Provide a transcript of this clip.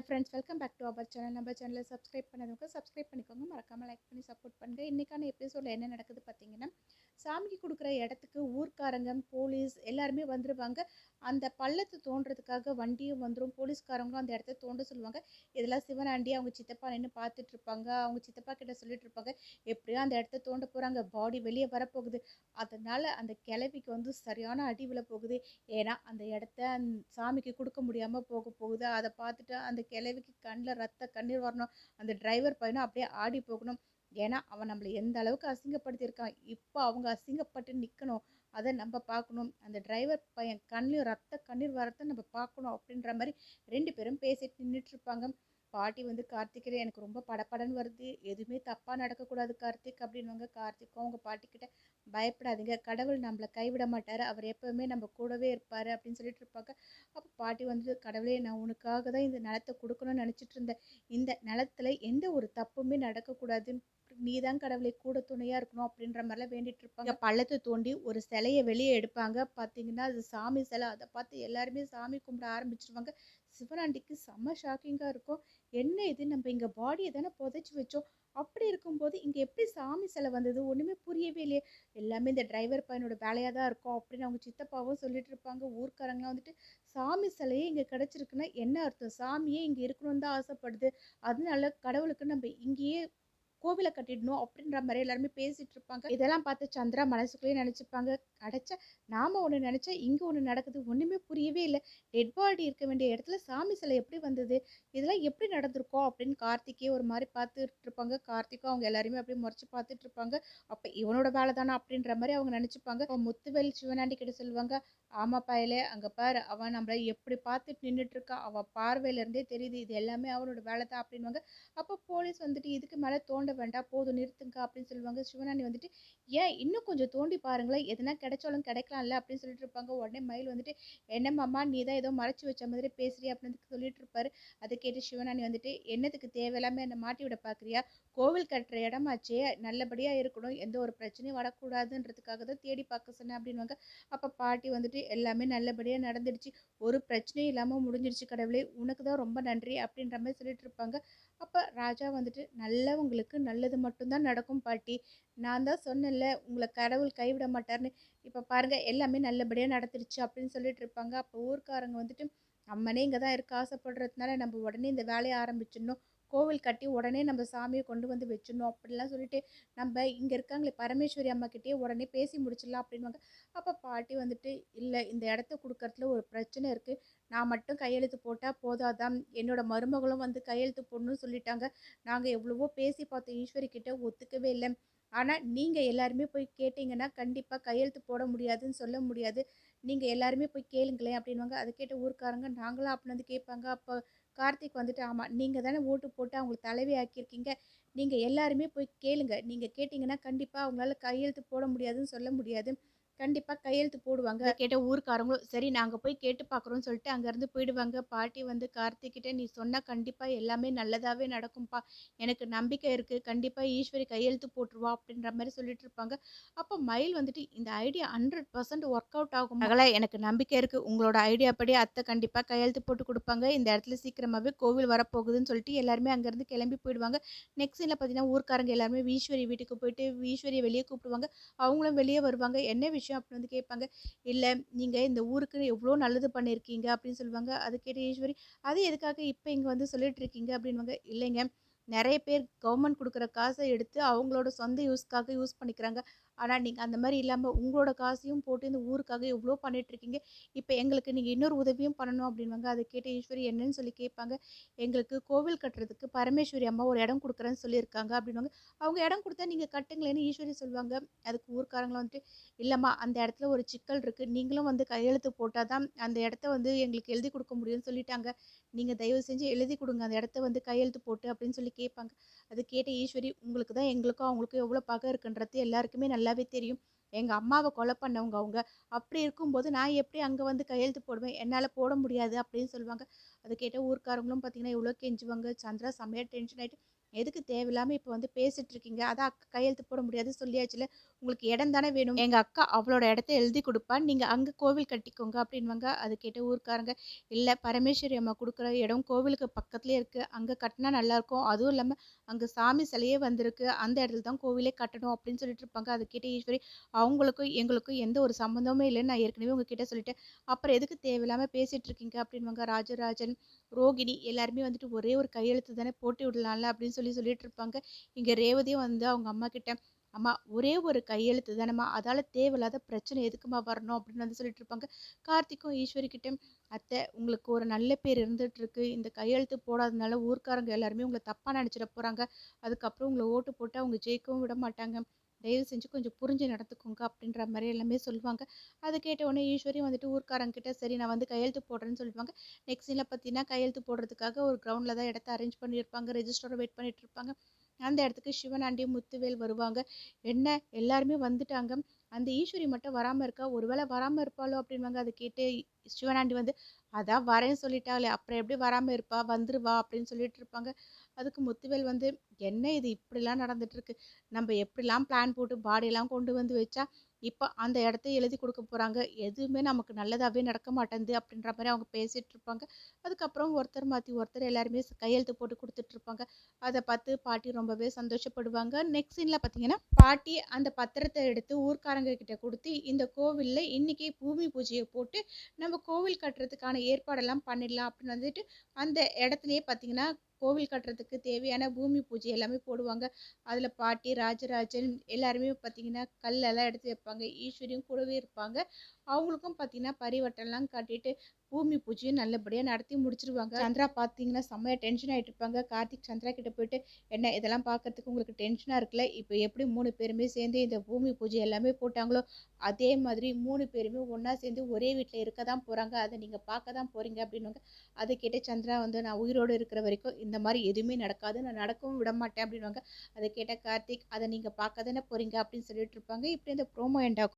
Hi friends welcome back to our channel. நம்ம சேனலை subscribe பண்ணாதவங்க சப்ஸ்கிரைப் பண்ணிக்கோங்க. மறக்காமல் லைக் பண்ணி சப்போர்ட் பண்ணுங்கள் இன்றைக்கான எபிசோடில் என்ன நடக்குது பார்த்தீங்கன்னா சாமிக்கு கொடுக்குற இடத்துக்கு ஊர்க்காரங்க போலீஸ் எல்லாருமே வந்துடுவாங்க அந்த பள்ளத்தை தோண்டுறதுக்காக வண்டியும் வந்துடும் போலீஸ்காரங்களும் அந்த இடத்த தோண்ட சொல்லுவாங்க. இதெல்லாம் சிவனாண்டி அவங்க சித்தப்பா நின்று பார்த்துட்டு இருப்பாங்க அவங்க சித்தப்பா கிட்ட சொல்லிட்டு இருப்பாங்க எப்படியோ அந்த இடத்த தோண்ட போகிறாங்க பாடி வெளியே வரப்போகுது. அதனால் அந்த கிளவிக்கு வந்து சரியான அடி விழ போகுது. ஏன்னா அந்த இடத்த சாமிக்கு கொடுக்க முடியாமல் போக போகுது. அதை பார்த்துட்டு அந்த கிளவிக்கு கண்ணில் ரத்த கண்ணீர் வரணும். அந்த டிரைவர் பையனும் அப்படியே ஆடி போகணும். ஏன்னா அவன் நம்மளை எந்த அளவுக்கு அசிங்கப்படுத்தியிருக்கான் இப்போ அவங்க அசிங்கப்பட்டு நிற்கணும் அதை நம்ம பார்க்கணும் அந்த டிரைவர் பையன் கண்ணிலும் ரத்த கண்ணீர் வரத்தை நம்ம பார்க்கணும் அப்படின்ற மாதிரி ரெண்டு பேரும் பேசிட்டு நின்றுட்டு இருப்பாங்க. பாட்டி வந்து கார்த்திகே எனக்கு ரொம்ப படபடன்னு வருது. எதுவுமே தப்பாக நடக்கக்கூடாது கார்த்திக் அப்படின்வாங்க கார்த்திக்கும் அவங்க பாட்டிக்கிட்ட பயப்படாதீங்க. கடவுள் நம்மளை கைவிட மாட்டார். அவர் எப்போவுமே நம்ம கூடவே இருப்பார் அப்படின்னு சொல்லிட்டு இருப்பாங்க. அப்போ பாட்டி வந்து கடவுளே நான் உனக்காக தான் இந்த நிலத்தை கொடுக்கணும்னு நினச்சிட்டு இருந்தேன். இந்த நிலத்துல எந்த ஒரு தப்புமே நடக்கக்கூடாது நீ தான் கடவுளை கூட துணையாக இருக்கணும் அப்படின்ற மாதிரிலாம் வேண்டிட்டு இருப்பாங்க. பள்ளத்தை தோண்டி ஒரு சிலையை வெளியே எடுப்பாங்க. பார்த்தீங்கன்னா அது சாமி சிலை. அதை பார்த்து எல்லாருமே சாமி கும்பிட ஆரம்பிச்சிருவாங்க. சிவனாண்டிக்கு செம்ம ஷாக்கிங்காக இருக்கும். என்ன இது? நம்ம இங்கே பாடியை தானே புதைச்சி வச்சோம். அப்படி இருக்கும்போது இங்கே எப்படி சாமி சிலை வந்தது? ஒன்றுமே புரியவே இல்லையே. எல்லாமே இந்த டிரைவர் பையனோட வேலையாக தான் இருக்கும் அப்படின்னு அவங்க சித்தப்பாவும் சொல்லிட்டு இருப்பாங்க. ஊர்க்காரங்களாம் வந்துட்டு சாமி சிலையே இங்கே கிடச்சிருக்குன்னா என்ன அர்த்தம்? சாமியே இங்கே இருக்கணும்னு தான் ஆசைப்படுது. அதனால கடவுளுக்கு நம்ம இங்கேயே கோவிலை கட்டிடணும் அப்படின்ற மாதிரி எல்லாருமே பேசிட்டு இருப்பாங்க. இதெல்லாம் பார்த்து சந்திரா மனசுக்குள்ளேயே நினச்சிப்பாங்க. அடைச்சா நாம ஒன்று நினச்சா இங்கே ஒன்று நடக்குது ஒன்றுமே புரியவே இல்லை. டெட் பாடி இருக்க வேண்டிய இடத்துல சாமி சிலை எப்படி வந்தது? இதெல்லாம் எப்படி நடந்திருக்கோம் அப்படின்னு கார்த்திகே ஒரு மாதிரி பார்த்துட்டு இருப்பாங்க. கார்த்திக்கும் அவங்க எல்லாருமே அப்படியே முறைச்சு பார்த்துட்டு இருப்பாங்க. அப்போ இவனோட வேலை தானே அப்படின்ற மாதிரி அவங்க நினச்சிப்பாங்க. அப்போ முத்துவேல் சிவனாண்டி கிட்ட சொல்லுவாங்க ஆமா பயலே அங்கே பார் அவன் நம்மளை எப்படி பார்த்துட்டு நின்றுட்டு இருக்கா? அவன் பார்வையிலேருந்தே தெரியுது இது எல்லாமே அவனோட வேலை தான் அப்படின்வாங்க அப்போ போலீஸ் வந்துட்டு இதுக்கு மேலே தோண்ட வேண்டாம் போதும் நிறுத்துங்க அப்படின்னு சொல்லுவாங்க. சிவனானி வந்துட்டு ஏன் இன்னும் கொஞ்சம் தோண்டி பாருங்களேன் எதனா கிடைச்சாலும் கிடைக்கலாம்ல? அப்படின்னு சொல்லிட்டு இருப்பாங்க. உடனே மயில் வந்துட்டு என்னம்மா நீ தான் ஏதோ மறைச்சி வச்ச மாதிரி பேசுறியா அப்படின்னு சொல்லிட்டு இருப்பாரு. அதை கேட்டு சிவனானி வந்துட்டு என்னத்துக்கு தேவையில்லாமல் என்னை மாட்டி விட பார்க்குறியா கோவில் கட்டுற இடமாச்சே நல்லபடியாக இருக்கணும். எந்த ஒரு பிரச்சனையும் வரக்கூடாதுன்றதுக்காக தான் தேடி பார்க்க சொன்னேன் அப்படின்வாங்க அப்போ பாட்டி வந்துட்டு எல்லாமே நல்லபடியாக நடந்துடுச்சு. ஒரு பிரச்சனையும் இல்லாமல் முடிஞ்சிடுச்சு கடவுளே. உனக்கு தான் ரொம்ப நன்றி அப்படின்ற மாதிரி சொல்லிட்டு இருப்பாங்க. அப்போ ராஜா வந்துட்டு நல்லவங்களுக்கு நல்லது மட்டும்தான் நடக்கும் பாட்டி. நான் தான் சொன்னேன்ல உங்களை கடவுள் கைவிட மாட்டார்னு இப்போ பாருங்கள் எல்லாமே நல்லபடியாக நடந்துருச்சு அப்படின்னு சொல்லிட்டு இருப்பாங்க. அப்போ ஊர்க்காரங்க வந்துட்டு அம்மனே இங்கே தான் இருக்க ஆசைப்படுறதுனால நம்ம உடனே இந்த வேலையை ஆரம்பிச்சிடணும். கோவில் கட்டி உடனே நம்ம சாமியை கொண்டு வந்து வச்சிடணும் அப்படிலாம் சொல்லிட்டு நம்ம இங்கே இருக்காங்களே பரமேஸ்வரி அம்மாகிட்டேயே உடனே பேசி முடிச்சிடலாம் அப்படின்வாங்க அப்போ பாட்டி வந்துட்டு இல்லை இந்த இடத்த கொடுக்கறதுல ஒரு பிரச்சனை இருக்குது நான் மட்டும் கையெழுத்து போட்டால் போதாதான் என்னோட மருமகளும் வந்து கையெழுத்து போடணும்னு சொல்லிட்டாங்க. நாங்கள் எவ்வளவோ பேசி பார்த்தோம். ஈஸ்வரி கிட்ட ஒத்துக்கவே இல்லை. ஆனால் நீங்கள் எல்லாருமே போய் கேட்டிங்கன்னா கண்டிப்பாக கையெழுத்து போட முடியாதுன்னு சொல்ல முடியாது. நீங்கள் எல்லாருமே போய் கேளுங்களேன் அப்படின்வாங்க அதை கேட்ட ஊர்க்காரங்க நாங்களாம் அப்படின்னு வந்து கேட்பாங்க. அப்போ கார்த்திக் வந்துட்டு ஆமாம் நீங்கள் தானே ஓட்டு போட்டு அவங்களுக்கு தலைவி ஆக்கியிருக்கீங்க. நீங்கள் எல்லாருமே போய் கேளுங்க. நீங்கள் கேட்டிங்கன்னா கண்டிப்பாக அவங்களால கையெழுத்து போட முடியாதுன்னு சொல்ல முடியாது. கண்டிப்பாக கையெழுத்து போடுவாங்க. கேட்ட ஊருக்காரங்களும் சரி நாங்கள் போய் கேட்டு பார்க்குறோன்னு சொல்லிட்டு அங்கேருந்து போயிடுவாங்க. பாட்டி வந்து கார்த்திக்கிட்ட நீ சொன்னால் கண்டிப்பாக எல்லாமே நல்லதாகவே நடக்கும்ப்பா. எனக்கு நம்பிக்கை இருக்குது கண்டிப்பாக ஈஸ்வரி கையெழுத்து போட்டுருவா. அப்படின்ற மாதிரி சொல்லிட்டு இருப்பாங்க. அப்போ மயில் வந்துட்டு இந்த idea hundred percent work out ஆகும் மகளே எனக்கு நம்பிக்கை இருக்குது உங்களோட ஐடியா படி அத்தை கண்டிப்பாக கையெழுத்து போட்டு கொடுப்பாங்க. இந்த இடத்துல சீக்கிரமாகவே கோவில் வரப்போகுதுன்னு சொல்லிட்டு எல்லாருமே அங்கேருந்து கிளம்பி போயிடுவாங்க. நெக்ஸ்ட் சீனில் பார்த்தீங்கன்னா ஊர்க்காரங்க எல்லாருமே ஈஸ்வரி வீட்டுக்கு போயிட்டு ஈஸ்வரியை வெளியே கூப்பிடுவாங்க. அவங்களும் வெளியே வருவாங்க. என்ன விஷயம்? அப்படின்னு வந்து கேட்பாங்க இல்லை நீங்கள் இந்த ஊருக்கு எவ்வளோ நல்லது பண்ணியிருக்கீங்க அப்படின்னு சொல்லுவாங்க. அது கேட்டு ஈஸ்வரி அது எதுக்காக இப்போ இங்கே வந்து சொல்லிட்டு இருக்கீங்க அப்படின்வாங்க இல்லைங்க. நிறைய பேர் கவர்மெண்ட் கொடுக்குற காசை எடுத்து அவங்களோட சொந்த யூஸ்க்காக யூஸ் பண்ணிக்கிறாங்க. ஆனால் நீங்கள் அந்த மாதிரி இல்லாமல் உங்களோட காசையும் போட்டு இந்த ஊருக்காக எவ்வளோ பண்ணிகிட்ருக்கீங்க இப்போ எங்களுக்கு நீங்கள் இன்னொரு உதவியும் பண்ணணும் அப்படின்வாங்க அதை கேட்டு ஈஸ்வரி என்னன்னு சொல்லி கேட்பாங்க. எங்களுக்கு கோவில் கட்டுறதுக்கு பரமேஸ்வரி அம்மா ஒரு இடம் கொடுக்குறேன்னு சொல்லியிருக்காங்க அப்படின்வாங்க அவங்க இடம் கொடுத்தா நீங்கள் கட்டுங்களேன்னு ஈஸ்வரி சொல்லுவாங்க அதுக்கு ஊர்க்காரங்களும் வந்துட்டு இல்லைம்மா அந்த இடத்துல ஒரு சிக்கல் இருக்குது நீங்களும் வந்து கையெழுத்து போட்டால் தான் அந்த இடத்த வந்து எங்களுக்கு எழுதி கொடுக்க முடியும்னு சொல்லிட்டாங்க. நீங்கள் தயவு செஞ்சு எழுதி கொடுங்க. அந்த இடத்த வந்து கையெழுத்து போட்டு அப்படின்னு சொல்லி கேட்பாங்க. அது கேட்ட ஈஸ்வரி உங்களுக்கு தான் எங்களுக்கும் அவங்களுக்கும் எவ்வளோ பகை இருக்குன்றது எல்லாருக்குமே நல்லாவே தெரியும். எங்கள் அம்மாவை கொலை பண்ணவங்க அவங்க. அப்படி இருக்கும்போது நான் எப்படி அங்கே வந்து கையெழுத்து போடுவேன்? என்னால் போட முடியாது அப்படின்னு சொல்லுவாங்க. அது கேட்டால் ஊர்க்காரங்களும் பார்த்தீங்கன்னா எவ்வளோ கெஞ்சுவாங்க. சந்திரா செம்மையாக டென்ஷன் ஆகிட்டு எதுக்கு தேவையில்லாமல் இப்போ வந்து பேசிகிட்டு இருக்கீங்க அதான் அக்கா கையெழுத்து போட முடியாது சொல்லியாச்சுல. உங்களுக்கு இடம் தானே வேணும். எங்கள் அக்கா அவளோட இடத்த எழுதி கொடுப்பா. நீங்கள் அங்கே கோவில் கட்டிக்கோங்க அப்படின்வாங்க அது கேட்ட ஊர்க்காரங்க இல்லை பரமேஸ்வரி அம்மா கொடுக்குற இடம் கோவிலுக்கு பக்கத்துலேயே இருக்குது அங்கே கட்டினா நல்லாயிருக்கும் அதுவும் இல்லாமல் அங்கே சாமி சிலையே வந்திருக்கு. அந்த இடத்துல தான் கோவிலே கட்டணும் அப்படின்னு சொல்லிட்டு இருப்பாங்க. அது கேட்ட ஈஸ்வரி அவங்களுக்கும் எங்களுக்கும் எந்த ஒரு சம்மந்தமே இல்லைன்னு நான் ஏற்கனவே உங்ககிட்ட சொல்லிட்டேன். அப்புறம் எதுக்கு தேவையில்லாமல் பேசிகிட்டு இருக்கீங்க அப்படின்வாங்க ராஜராஜன் ரோகிணி எல்லாருமே வந்துட்டு ஒரே ஒரு கையெழுத்து தானே போட்டு விடலாம்ல அப்படின்னு சொல்லி சொல்லிட்டு இருப்பாங்க. இங்கே ரேவதியும் வந்து அவங்க அம்மா கிட்ட அம்மா ஒரே ஒரு கையெழுத்து தானம்மா அதால் தேவையில்லாத பிரச்சனை எதுக்குமா வரணும்? அப்படின்னு வந்து சொல்லிட்டு இருப்பாங்க. கார்த்திக்கும் ஈஸ்வரி அத்தை உங்களுக்கு ஒரு நல்ல பேர் இருந்துட்டு இருக்கு இந்த கையெழுத்து போடாதனால ஊர்க்காரங்க எல்லாருமே உங்களை தப்பாக நினச்சிட போகிறாங்க அதுக்கப்புறம் உங்களை ஓட்டு போட்டு அவங்க ஜெயிக்கவும் விட மாட்டாங்க. தயவு செஞ்சு கொஞ்சம் புரிஞ்சு நடத்துக்கோங்க அப்படின்ற மாதிரி எல்லாமே சொல்லுவாங்க. அதை கேட்ட உடனே ஈஸ்வரி வந்துட்டு ஊர்க்காரங்கிட்ட சரி நான் வந்து கையெழுத்து போடுறேன்னு சொல்லுவாங்க. நெக்ஸ்ட் சீனில் பார்த்தீங்கன்னா கையெழுத்து போடுறதுக்காக ஒரு கிரவுண்டில் தான் இடத்த அரேஞ்ச் பண்ணியிருப்பாங்க. ரெஜிஸ்டரை வெயிட் பண்ணிட்டு இருப்பாங்க. அந்த இடத்துக்கு சிவனாண்டி முத்துவேல் வருவாங்க. என்ன? எல்லாருமே வந்துட்டாங்க. அந்த ஈஸ்வரி மட்டும் வராமல் இருக்கா? ஒருவேளை வராமல் இருப்பாளோ அப்படின்வாங்க அதை கேட்டு சிவனாண்டி வந்து அதான் வரேன்னு சொல்லிட்டாளே. அப்புறம் எப்படி வராமல் இருப்பா? வந்துருவா அப்படின்னு சொல்லிட்டு இருப்பாங்க. அதுக்கு முத்துவேல் வந்து என்ன இது? இப்படிலாம் நடந்துட்டு இருக்கு. நம்ம எப்படிலாம் பிளான் போட்டு பாடியெல்லாம் கொண்டு வந்து வச்சா இப்போ அந்த இடத்த எழுதி கொடுக்க போகிறாங்க எதுவுமே நமக்கு நல்லதாகவே நடக்க மாட்டேங்குது அப்படின்ற மாதிரி அவங்க பேசிகிட்டு இருப்பாங்க. அதுக்கப்புறம் ஒருத்தர் மாற்றி ஒருத்தர் எல்லாருமே கையெழுத்து போட்டு கொடுத்துட்ருப்பாங்க அதை பார்த்து பாட்டி ரொம்பவே சந்தோஷப்படுவாங்க. நெக்ஸ்ட் சீனில் பார்த்தீங்கன்னா பாட்டி அந்த பத்திரத்தை எடுத்து ஊர்க்காரங்க கிட்ட கொடுத்து இந்த கோவிலில் இன்றைக்கி பூமி பூஜையை போட்டு நம்ம கோவில் கட்டுறதுக்கான ஏற்பாடெல்லாம் பண்ணிடலாம் அப்படின்னு வந்துட்டு அந்த இடத்துலையே பார்த்தீங்கன்னா கோவில் கட்டுறதுக்கு தேவையான பூமி பூஜை எல்லாமே போடுவாங்க. அதில் பாட்டி ராஜராஜன் எல்லாருமே பார்த்திங்கன்னா கல்லெல்லாம் எடுத்து வைப்பாங்க. ஈஸ்வரியும் கூடவே இருப்பாங்க. அவங்களுக்கும் பார்த்தீங்கன்னா பரிவட்டம்லாம் கட்டிட்டு பூமி பூஜையும் நல்லபடியாக நடத்தி முடிச்சிருவாங்க. சந்திரா பார்த்தீங்கன்னா செம்மையாக டென்ஷன் ஆகிட்டு இருப்பாங்க. கார்த்திக் சந்திரா கிட்ட போயிட்டு என்ன இதெல்லாம் பார்க்கறதுக்கு உங்களுக்கு டென்ஷனாக இருக்குல்ல? இப்போ எப்படி மூணு பேருமே சேர்ந்து இந்த பூமி பூஜை எல்லாமே போட்டாங்களோ அதே மாதிரி மூணு பேருமே ஒன்றா சேர்ந்து ஒரே வீட்டில் இருக்க தான் போகிறாங்க அதை நீங்கள் பார்க்க தான் போகிறீங்க அப்படின்னுவாங்க. அதை கேட்டு சந்திரா வந்து நான் உயிரோடு இருக்கிற வரைக்கும் இந்த மாதிரி எதுவுமே நடக்காது. நான் நடக்கவும் விட மாட்டேன் அப்படின்வாங்க அதை கேட்ட கார்த்திக் அதை நீங்கள் பார்க்க தானே போகிறீங்க அப்படின்னு சொல்லிட்டு இருப்பாங்க. இப்படி இந்த ப்ரோமோ எண்ட் ஆகும்.